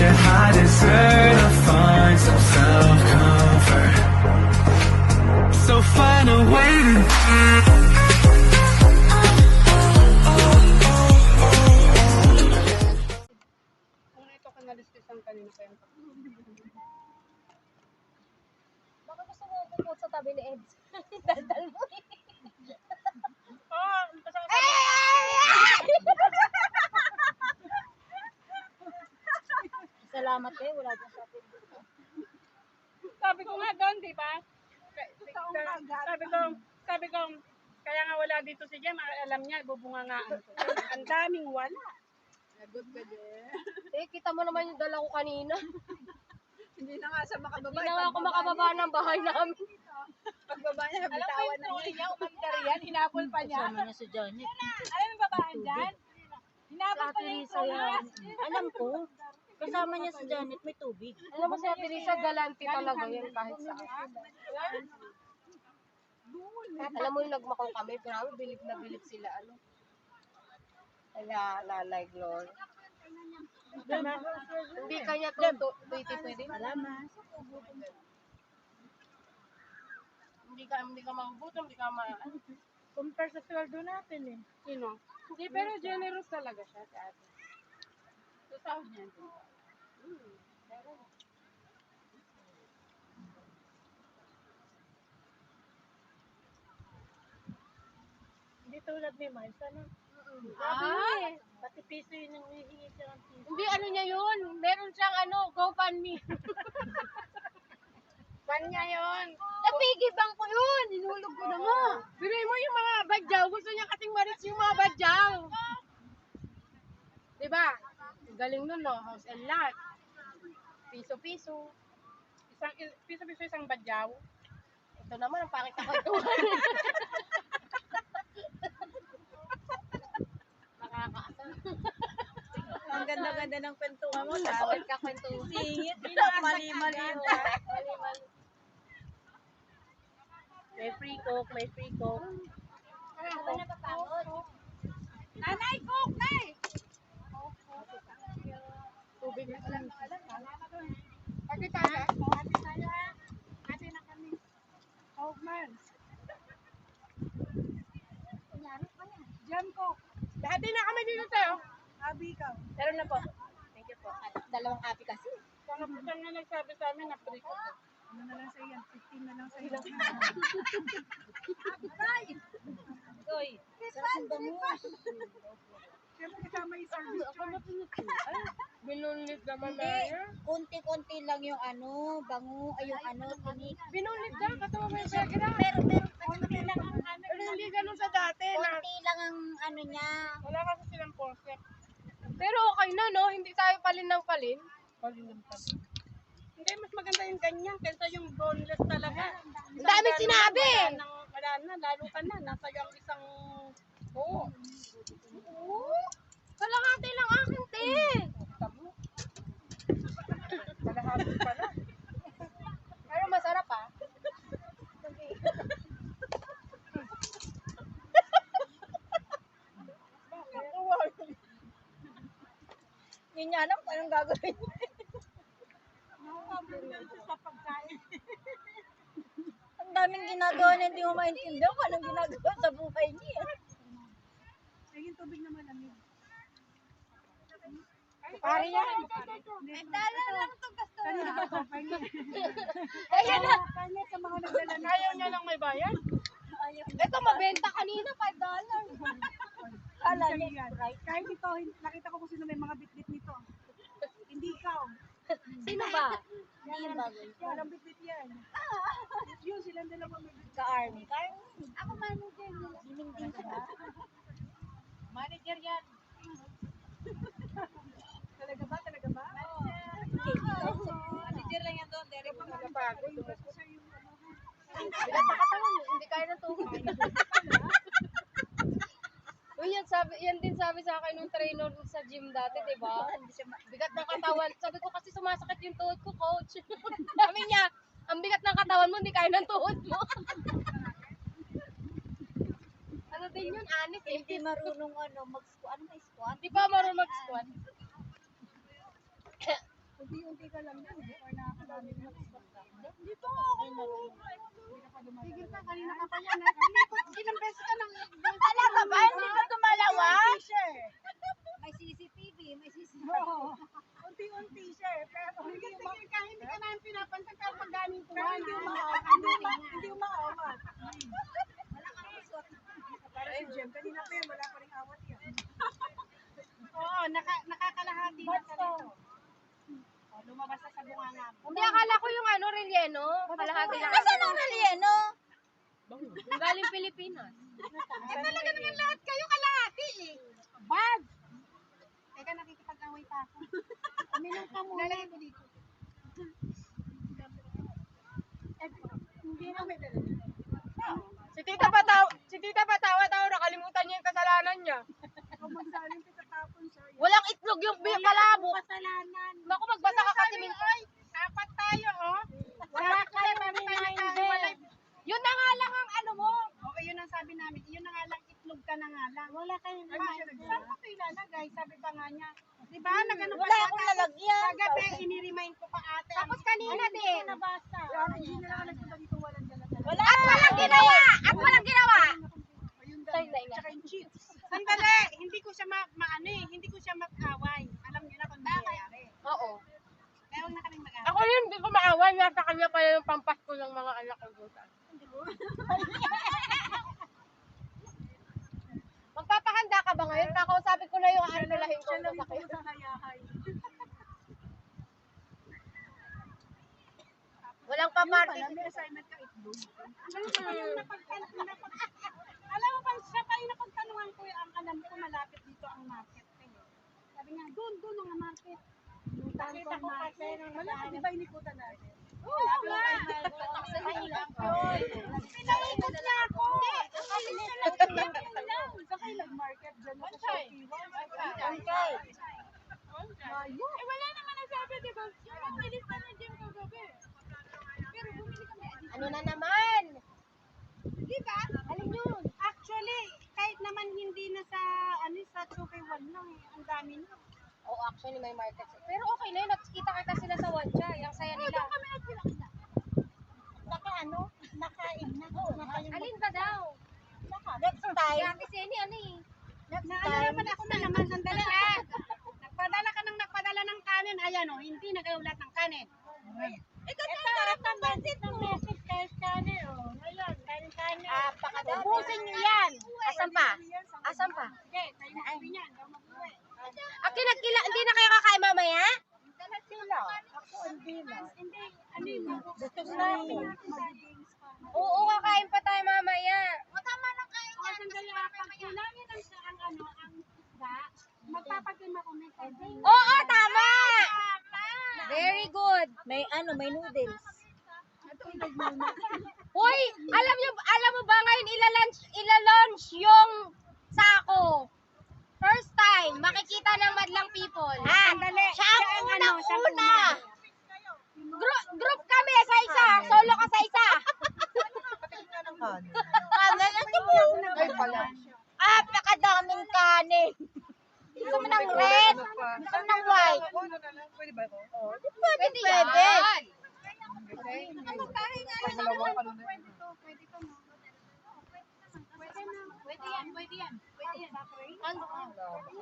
your high to find some self-comfort. So find a way to Baka gusto mo sa tabi ni. Daldal mo eh. Salamat eh, wala dyan sa atin. sabi ko nga doon, di ba? Ka- Sabi ko, sabi ko, kaya nga wala dito si Jem, alam niya, bubunga nga. Ang daming wala. Eh, kita mo naman yung dala ko kanina. Hindi na nga sa makababa. Hindi na nga ako makababa ng bahay namin. Pagbaba niya, bitawan na niya. niya, umandar yan, hinabol pa niya. Kasama niya si Janet. Alam mo babahan dyan? Hinabol pa niya yung. Alam ko. Kasama niya si Janet, may tubig. Alam mo si Ate Teresa, galante talaga yan kahit saan. Alam mo yung nagmakaw kami, pero bilib na bilib sila. Ano? Kaya, lalay, Glory. Hindi kanya to, to, tuwiti pwede. Salamat. Hindi ka, hindi ka magugutom, hindi ka ma... Compare sa sweldo natin eh. Sino? Hindi, pero generous talaga siya si ate. Sahod niya. Hindi tulad ni Miles, ano? Ah! Pati piso yun yung hihingi siya ng piso. Hindi, ano niya yun. Meron siyang ano, GoFundMe. Kanya yun. Napigi bang ko yun. Inulog ko na nga. Biruin mo yung mga badyaw. Gusto niya kasing maris yung mga badyaw. Diba? Galing nun, no? House and lot. Piso-piso. Isang, piso-piso isang badyaw. Ito naman, ang pangit na kwentuhan. Nakakaasar. Ang ganda-ganda ng kwentuhan mo. Tawag ka kwentuhan. Singit. Mali-mali. May free coke, may free coke. Ako natapagod. Nanay, cook, nay! Na lang. Ate tayo. Ate tayo ha. Ate na kami. Oh, man. Jam ko. Dati na kami dito tayo. Abi ikaw. Meron na po. Thank you po. Dalawang kape kasi. Pangapitan na nagsabi sa amin na free coke. Ano na lang sa'yo yan? 15 na lang sa'yo. Uy, sarap ng bangus. Siyempre kasama yung service charge. Binulit naman na Hindi, yun. konti-konti lang yung ano, bango, ay yung ano, tinik. Binulit na, katawa mo yung background. Pero, pero, Konti lang ang ano. Pero hindi ganun sa dati na konti lang ang ano niya. wala kasi silang concept. Pero okay na, no? Hindi tayo palin ng palin. Hindi, mas maganda yung ganyan kaysa yung boneless talaga. Ang daming sinabi! Wala, nang, wala na, lalo ka na. Nasa yung isang... Oo. Oo. Kalahati lang akin, te. Kalahati pala. Pero masarap, ah. Hindi niya alam kung anong gagawin. Ang daming ginagawa na hindi mo maintindihan kung anong ginagawa sa buhay niya. Ay, yung tubig na malamig. Pare yan. May dala lang to gusto. Kanina pa to. Ayan na. Kanya sa mga nagdala na. Ayaw niya lang may bayad. Ito, mabenta kanina, 5 dollars. Kala niya, yan. right? Kahit ito, nakita ko kung sino may mga bitbit nito. Hindi ikaw. Sino ba? Bagay. Walang bitbit yan. Yun, silang dalawa may bitbit. Ka-army. Ka-army. Ako manager nila. Sining din siya. Manager yan. Talaga ba? Talaga ba? Manager lang yan doon. Derek. Napagod. Bigat na katawan, hindi kaya ng tuhod. Uy, yan, sabi, yan din sabi sa akin nung trainer sa gym dati, di ba? Bigat ng katawan. Sabi ko kasi sumasakit yung tuhod ko, coach. sabi niya, ang bigat ng katawan mo, hindi kaya ng tuhod mo. ano din yun, anis eh. Hindi marunong ano, mag-squat. Ano may squat? Di ba marunong mag-squat? Unti-unti ka lang yan eh. Or nakakadami mo. Dito ako. Tigil ka, kanina ka pa yan. Nalikot, ilang beses ka nang Talaga ba? Hindi ka eh. May CCTV, may CCTV. Unti-unti siya eh. Pero hindi ka, hindi ka namin pinapansin pero pag galing ko, hindi umaawat. Hindi uma- Hindi umaawat. Para si Jem, kanina pa yan, wala pa rin awat yan. Oo, naka, nakakalahati na ka rito. Na sa bunganga mo. Hindi, akala ko yung ano, relleno. Kalahati lang. Nasaan ang relyeno? Yung galing Pilipinas. Eh, talaga naman lahat kayo kalahati eh. Bad! Teka, nakikipag-away pa ako. Uminom ka muna. Lalagay ko dito. Hindi na may. Si Tita Pataw, si Tita Patawa daw, nakalimutan niya yung kasalanan niya. Kung magsaling kita tapon siya. Walang itlog yung biyak kalabo. Kasalanan. Naku, magbasa ka kasi minsan. Ay, apat tayo, oh. Wala tayo nakahiwalay. Yun na nga lang ang ano mo. Oo, yun ang sabi namin. Yun na nga lang, itlog ka na nga lang. Wala kayo na. Saan ko ito ilalagay? Sabi pa nga niya. Di ba? Nagano pa Wala akong lalagyan. Kagabi, iniremind ko pa ate. Tapos kanina din. nabasa. Hindi na lang nagpunta dito walang dala-dala. Wala. At walang ginawa! At walang ginawa! Ayun daw. Tsaka yung chips. Sandali, hindi ko siya ma maano eh, hindi ko siya mag-away. Alam niyo na kung nangyayari. Oo. Kaya huwag na kaming mag-away. Ako yun, hindi ko maaway. Nasa kanya pa yung pampasko ng mga anak ko. doon. Magpapahanda ka ba ngayon? Kakausapin ko na yung aanulahin ko Siya lang sa kayo. Walang Yung paparty. pala, may assignment ka itlog. Mo, yung napagtan- napag- alam mo, pag siya pa yung napagtanungan ko, ang alam ko malapit dito ang market. Eh. Sabi niya, doon, doon ang market. Nakita ko kasi, wala ka, di ba inikutan natin? Oo nga. Pinaikot niya ako. Sa kailang market dyan. Okay. Ayun. Eh, wala naman nasabi, di ba? Yung ang nilista ni Jim kagabi. Pero bumili kami. Ano na naman? Di ba? Alin yun? Actually, kahit naman hindi na sa, ano, sa 2k1 lang eh. Ang dami na. Oh, actually may market. Pero okay na yun. Nakikita kita sila sa Wancha. Yung saya nila. Naka ano? Nakain na. Naka yung Alin ba daw? next Si time. Ate Seni, ano eh? Next Na ano time. naman ako na naman, sandali ah. Nagpadala ka ng nagpadala ng kanin. Ayan o, hindi nagaulat ng kanin. Ito ang sarap ng pansit mo. Message kahit kanin o. Ngayon, kanin kanin. Ah, pakadami. Ubusin niyo yan. Asan pa? Asan pa? Sige, tayo mag-uwi niyan. Daw mag-uwi. Aki, nagkila, hindi na kayo kakain mamaya? Sila. Ako hindi na. Hindi, ano yun? Gusto ko na Mag-games pa. Oo, kakain pa tayo mamaya. O tama lang kayo. O sandali ah. Pag kulangin ang, ang ano, ang isda, magpapagim ako may sardine. Oo, tama! Very good. May ano, may noodles. Hoy, alam niyo alam mo ba ngayon ilalunch ilalunch yung sako? First time makikita ng madlang people. Ah, Sandali. siya ang unang ano, una. Group, group kami sa isa, solo ka sa isa. Kanan ito mo. Ay, pala. Ah, pakadaming kanin. Gusto mo ng red? Gusto mo ng white? Pwede ba ito? Pwede, Pwede pwede. yan. Pwede yan, pwede yan. Pwede yan. Ang,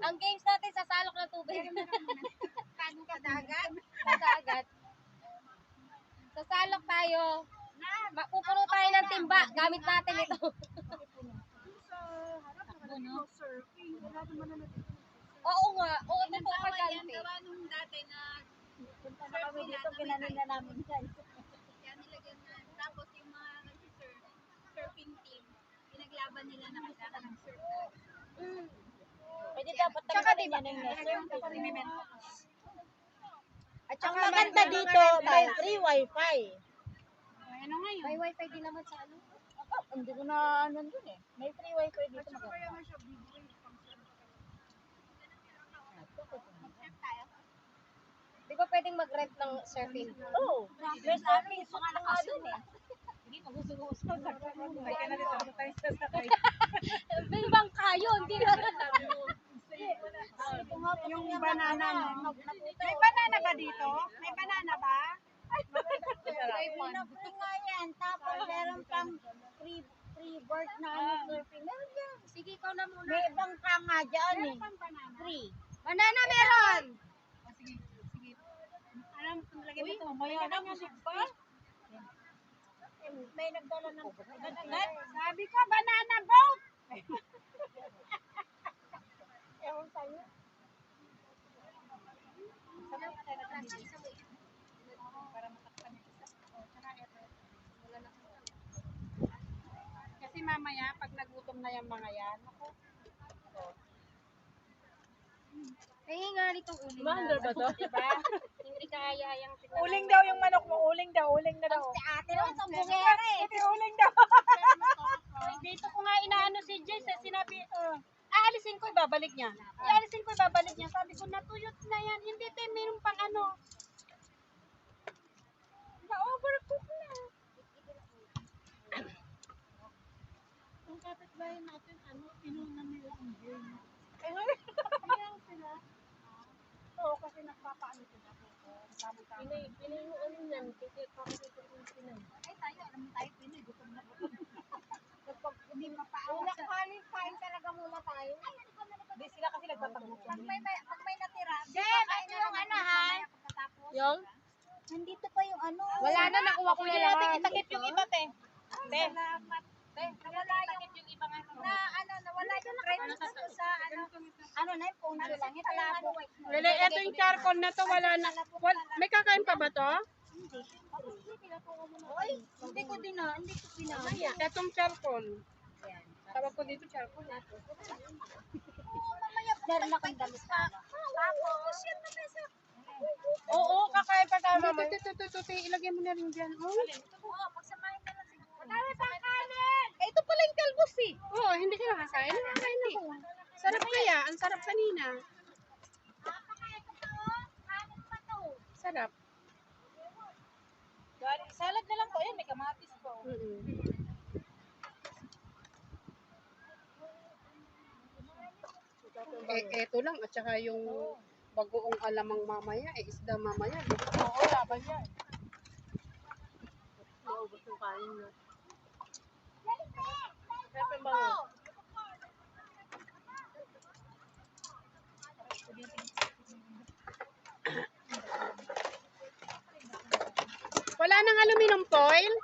ang games natin sa salok ng tubig. Tago ka dagat. sa dagat. Sa salok tayo. Mapupuno tayo ng timba. Gamit natin ito. Sa harap, nakalagay mo surfing. Wala naman na natin. Oo nga. Oo, totoo ka dyan. te. nung dati na Punta na kami dito, ginanin na namin yan. yan nilagyan na. Tapos yung mga nag-surf, surfing team, pinaglaban nila na kailangan ng surf. Pwede dapat Tsaka tanggalin diba- yan yung lesson. At Ang saka maganda dito, may free wifi. Ano ngayon? May wifi din naman sa ano. Oh, hindi ko na ano dun eh. May free wifi dito Kaya maganda. mo siya bibigay pang surf. Di ba pwedeng mag-rent ng surfing? Oo, may service pa nga dun eh. Kaya na dito, ano tayo sasakay? May bangka yun. Hindi na. Yung banana no? May banana ba dito? May banana ba? Pinapin nga yan. Tapos meron pang free, free bird na ano, surfing. Meron yan. Sige, ikaw na muna. May ibang ka nga dyan eh. Free. Banana meron! Alam, ito. May ano nga ba? May nagdala ng Sabi ko, banana boat! Ewan sa'yo. Kasi mamaya, pag nagutom na yung mga yan, ako, Nahingali tong uling Mander ba to? Diba? Hindi kaya yung tignan. Uling daw yung manok mo. Uling daw. Uling na daw. Si ate naman, sa bungere. Ito uling daw. dito ko nga inaano si Jay, sa sinabi, uh, aalisin ko, ibabalik niya. Aalisin ko, ibabalik niya. Sabi ko, natuyot na yan. Hindi, te, meron pang ano. Na-overcook na. Ang kapitbahay natin, ano, pinuna nila ang brain. Kasi nagpapaano sila. Tama-tama. Pinay, pinay mo ano yan. Kasi pakikita ko yung pinay. Ay, tayo, alam mo tayo, Pinoy, gutom na gutom. Kapag hindi mapaawa sa... Kain, kain talaga muna tayo. Hindi sila kasi nagpapagutom. Pag may, may- pag may natira, Jeff, ito yung ano ha? Yung? Nandito pa yung ano. Wala na, nakuha ko Kuya yan. natin itakip yung iba, te. Te. Salamat. Te, Nawala yung, ano. Na ano, nawala yung credits ko sa ano. Ano na yung phone ko lang. Ito yung ano. Lele, ito yung charcoal na to, wala na. Wal, may kakain pa ba to? Oy, hindi ko din na, hindi ko pinaya. Itong charcoal. Tawag ko dito charcoal. Meron akong damit pa. Tapos, yan na mesa. Oo, kakain pa tayo mamaya. Ito, ito, ito, ito, ilagay mo na rin dyan. Oh. Oo, pagsamahin Madami pang kanin! Eh, ito pala yung kalbos eh. Oo, hindi ka nakakain. Nakakain ako. Sarap kaya, ang sarap kanina. Sarap. Salad na lang po. Ayan, may kamatis po. Mm-mm. Eh, eto lang. At saka yung bagoong alamang mamaya, eh, isda mamaya. Oo, laban yan. Naubos yung kain na. Wala nang aluminum foil?